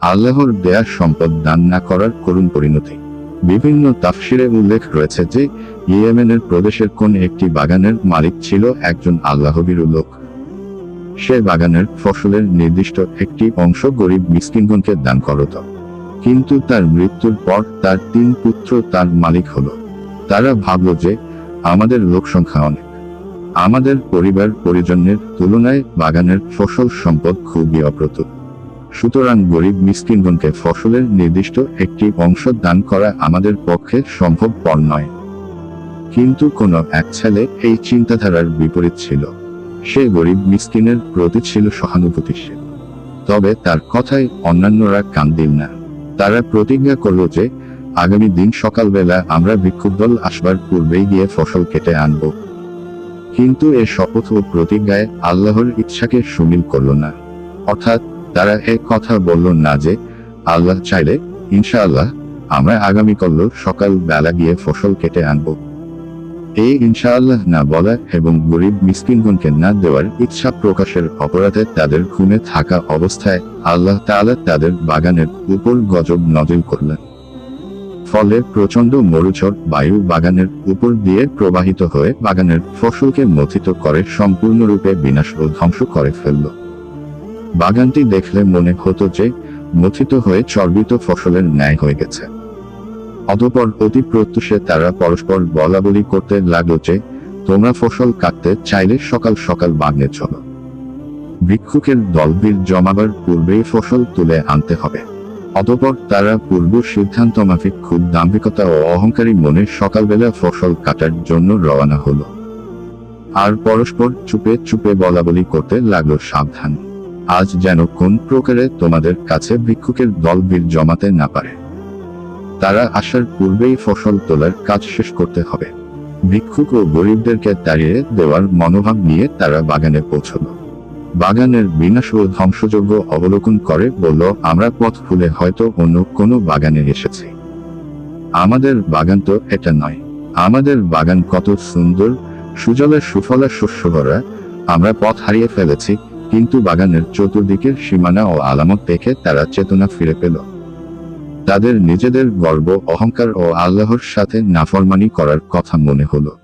আল্লাহর দেয়া সম্পদ দান না করার করুণ পরিণতি। বিভিন্ন তাফসিরে উল্লেখ রয়েছে যে, ইয়েমেনের প্রদেশের কোন একটি বাগানের মালিক ছিল একজন আল্লাহবির লোক। সে বাগানের ফসলের নির্দিষ্ট একটি অংশ গরিব মিসকিনগণকে দান করত। কিন্তু তার মৃত্যুর পর তার তিন পুত্র তার মালিক হলো। তারা ভাবল যে, আমাদের লোক সংখ্যা অনেক। আমাদের পরিবার পরিজনের তুলনায় বাগানের ফসল সম্পদ খুবই অপ্রতুল। সুতরাং গরিব মিসকিনগণকে ফসলের নির্দিষ্ট একটি অংশ দান করা আমাদের পক্ষে সম্ভবপর নয়। কিন্তু কোন এক ছেলে এই চিন্তাধারার বিপরীত ছিল। সে গরিব মিসকিনের প্রতি ছিল সহানুভূতিশীল। তবে তার কথায় অন্যান্যরা কান দিল না। তারা প্রতিজ্ঞা করল যে, আগামী দিন সকালবেলা আমরা ভিক্ষুক দল আসবার পূর্বেই গিয়ে ফসল কেটে আনব। কিন্তু এ শপথ ও প্রতিজ্ঞায় আল্লাহর ইচ্ছাকে সুমিল করল না। অর্থাৎ তারা এ কথা বলল না যে, আল্লাহ চাইলে, ইনশাআল্লাহ, আমরা আগামীকাল সকাল বেলা গিয়ে ফসল কেটে আনব। এই ইনশাআল্লাহ না বলা এবং গরিব মিসকিনগণকে না দেওয়ার ইচ্ছা প্রকাশের অপরাধে তাদের খুনে থাকা অবস্থায় আল্লাহ তাআলা তাদের বাগানের উপর গজব নজর করলেন। ফলে প্রচণ্ড মরুঝড় বায়ু বাগানের উপর দিয়ে প্রবাহিত হয়ে বাগানের ফসলকে মথিত করে সম্পূর্ণরূপে বিনাশ ও ধ্বংস করে ফেলল। বাগানটি দেখলে মনে হতো যে, মথিত হয়ে চর্বিত ফসলের ন্যায় হয়ে গেছে। অতপর অতি প্রত্যুষে তারা পরস্পর বলা বলি করতে লাগল যে, তোমরা ফসল কাটতে চাইলে সকাল সকাল বাগনে চলো। ভিক্ষুকের দলবীর জমাবার পূর্বেই ফসল তুলে আনতে হবে। অতপর তারা পূর্ব সিদ্ধান্ত মাফিক খুব দাম্ভিকতা ও অহংকারী মনে সকালবেলা ফসল কাটার জন্য রওনা হলো। আর পরস্পর চুপে চুপে বলা বলি করতে লাগল সাবধান। আজ যেন কোন প্রকারে তোমাদের কাছে ভিক্ষুকের দল বীর জমাতে না পারে। তারা আসার পূর্বেই ফসল তোলার কাজ শেষ করতে হবে। ভিক্ষুক ও গরিবদেরকে তাড়িয়ে দেওয়ার মনোভাব নিয়ে তারা বাগানে পৌঁছল। বাগানের বিনাশ ও ধ্বংসযোগ্য অবলোকন করে বলল, আমরা পথ ভুলে হয়তো অন্য কোনো বাগানে এসেছি। আমাদের বাগান তো এটা নয়। আমাদের বাগান কত সুন্দর সুজলা সুফলা শস্য ভরা। আমরা পথ হারিয়ে ফেলেছি কিন্তু বাগানের চতুর্দিকের সীমানা ও আলামত দেখে তারা চেতনা ফিরে পেল। তাদের নিজেদের গর্ব, অহংকার ও আল্লাহর সাথে নাফরমানি করার কথা মনে হলো।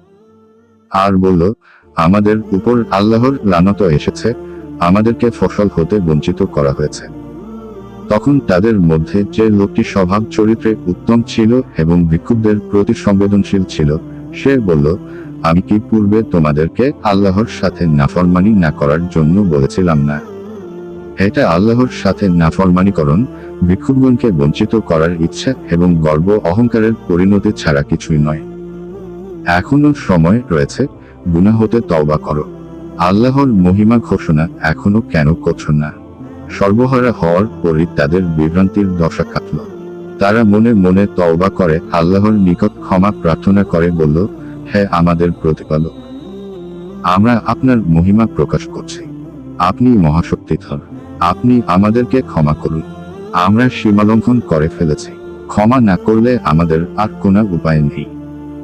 আর বলল, আমাদের উপর আল্লাহর লানত এসেছে, আমাদেরকে ফসল হতে বঞ্চিত করা হয়েছে। তখন তাদের মধ্যে যে লোকটি স্বভাব চরিত্রে উত্তম ছিল এবং ভিক্ষুকদের প্রতি সংবেদনশীল ছিল, সে বলল আমি কি পূর্বে তোমাদেরকে আল্লাহর সাথে নাফরমানি না করার জন্য বলেছিলাম না? এটা আল্লাহর সাথে নাফরমানিকরণ, ভিক্ষুকগণকে বঞ্চিত করার ইচ্ছা এবং গর্ব অহংকারের পরিণতি ছাড়া কিছুই নয়। এখনও সময় রয়েছে গুনা হতে তওবা করো। আল্লাহর মহিমা ঘোষণা এখনও কেন করছ না? সর্বহারা হওয়ার পরই তাদের বিভ্রান্তির দশা কাটল। তারা মনে মনে তওবা করে, আল্লাহর নিকট ক্ষমা প্রার্থনা করে বলল হে আমাদের প্রতিপালক, আমরা আপনার মহিমা প্রকাশ করছি। আপনি মহাশক্তিধর, আপনি আমাদেরকে ক্ষমা করুন। আমরা সীমালঙ্ঘন করে ফেলেছি, ক্ষমা না করলে আমাদের আর কোনো উপায় নেই।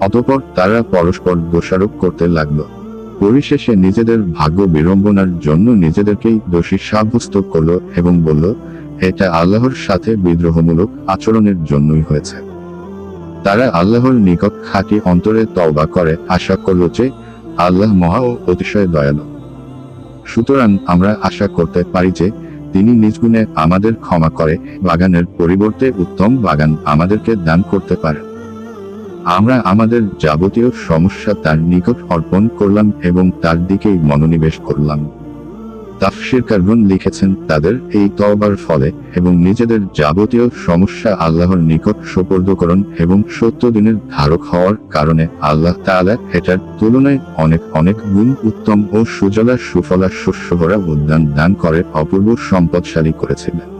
অতপর তারা পরস্পর দোষারোপ করতে লাগল। পরিশেষে নিজেদের ভাগ্য বিড়ম্বনার জন্য নিজেদেরকেই দোষী সাব্যস্ত করল এবং বলল, এটা আল্লাহর সাথে বিদ্রোহমূলক আচরণের জন্যই হয়েছে। তারা আল্লাহর নিকট খাঁটি অন্তরে তওবা করে, আশা করল যে আল্লাহ মহা ও অতিশয় দয়ালু। সুতরাং আমরা আশা করতে পারি যে তিনি নিজ গুণে আমাদের ক্ষমা করে, বাগানের পরিবর্তে উত্তম বাগান আমাদেরকে দান করতে পারেন। আমরা আমাদের যাবতীয় সমস্যা তার নিকট অর্পণ করলাম এবং তার দিকেই মনোনিবেশ করলাম। তাফসির কারণ লিখেছেন তাদের এই তওবার ফলে এবং নিজেদের যাবতীয় সমস্যা আল্লাহর নিকট সোপর্দকরণ এবং সত্য দিনের ধারক হওয়ার কারণে আল্লাহ তালা এটার তুলনায় অনেক অনেক গুণ উত্তম ও সুজলা সুফলা শস্যভরা উদ্যান দান করে অপূর্ব সম্পদশালী করেছিলেন।